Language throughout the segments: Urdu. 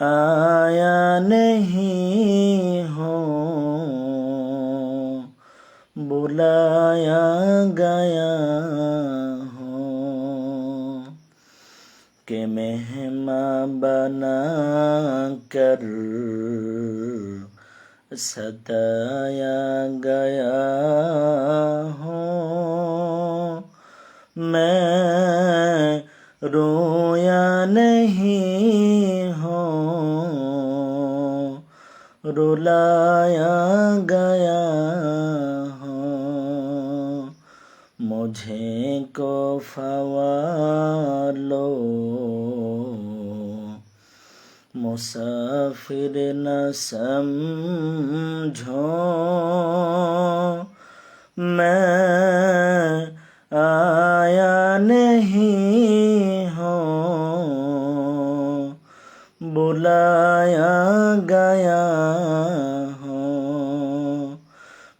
آیا نہیں ہوں بلایا گیا ہوں کہ مہماں بنا کر ستایا گیا ہوں میں رویا نہیں رلایا گیا ہوں مجھے کو فوالو۔ مسافر نہ سمجھو۔ میں آیا نہیں۔ بلایا گیا ہوں۔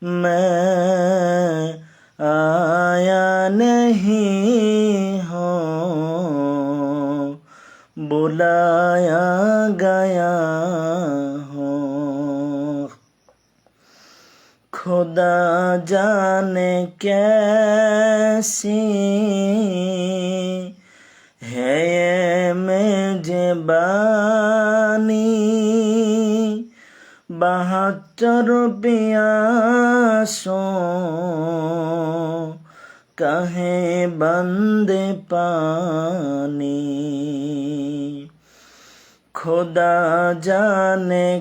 میں آیا نہیں ہوں۔ بلایا گیا ہوں۔ خدا جانے کیسی মেজবানি। বাহাত্তর পিয়াস কাহে বন্দে পানি। খোদা জানে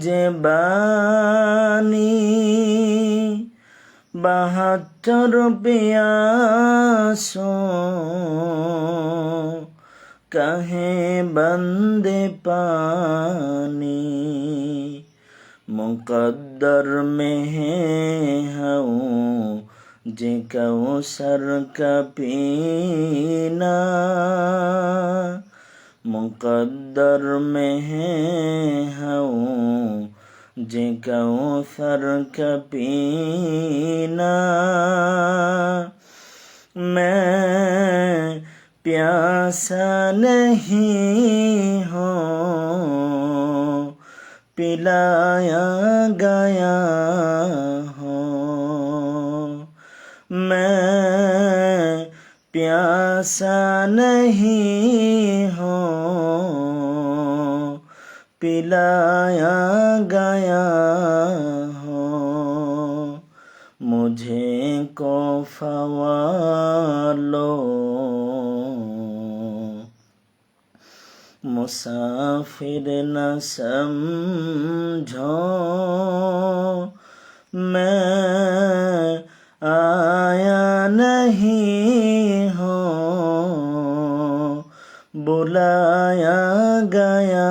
যে বাণী বাহাত্তর পিয়াস কাহে বন্দে পানি মুকদ্দর মেহে হও যে কৌসর কপিনা। مقدر میں ہوں، جے سر کا پینا میں پیاسا نہیں ہوں، پلایا گیا ہوں۔ میں پیاسا نہیں پلایا گیا ہوں مجھے کو فوالو مسافر نہ سمجھو۔ میں آیا نہیں ہوں بلایا گیا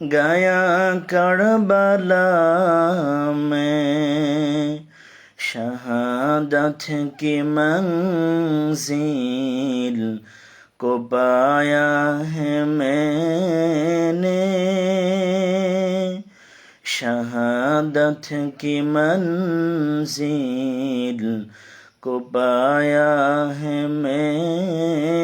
گیا کربلا میں۔ شہادت کی منزل کو پایا ہے میں نے۔ شہادت کی منزل کو پایا ہے میں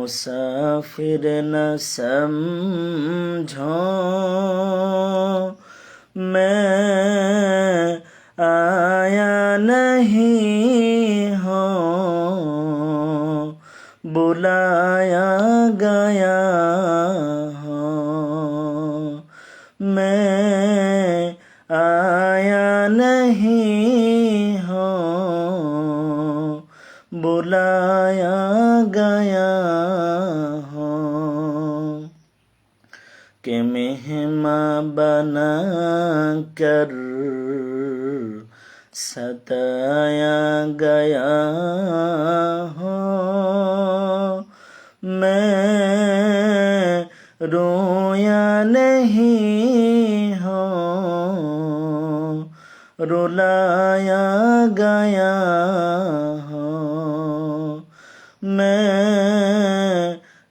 مسافر نہ سمجھو میں آیا نہیں ہوں بلایا گیا ہوں میں آیا نہیں ہوں بلایا گیا ہوں کہ مہماں بنا کر ستایا گیا ہوں۔ میں رویا نہیں ہوں۔ رلایا گیا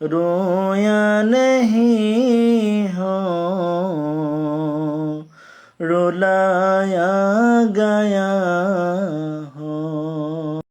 رویا نہیں ہوں رلایا گیا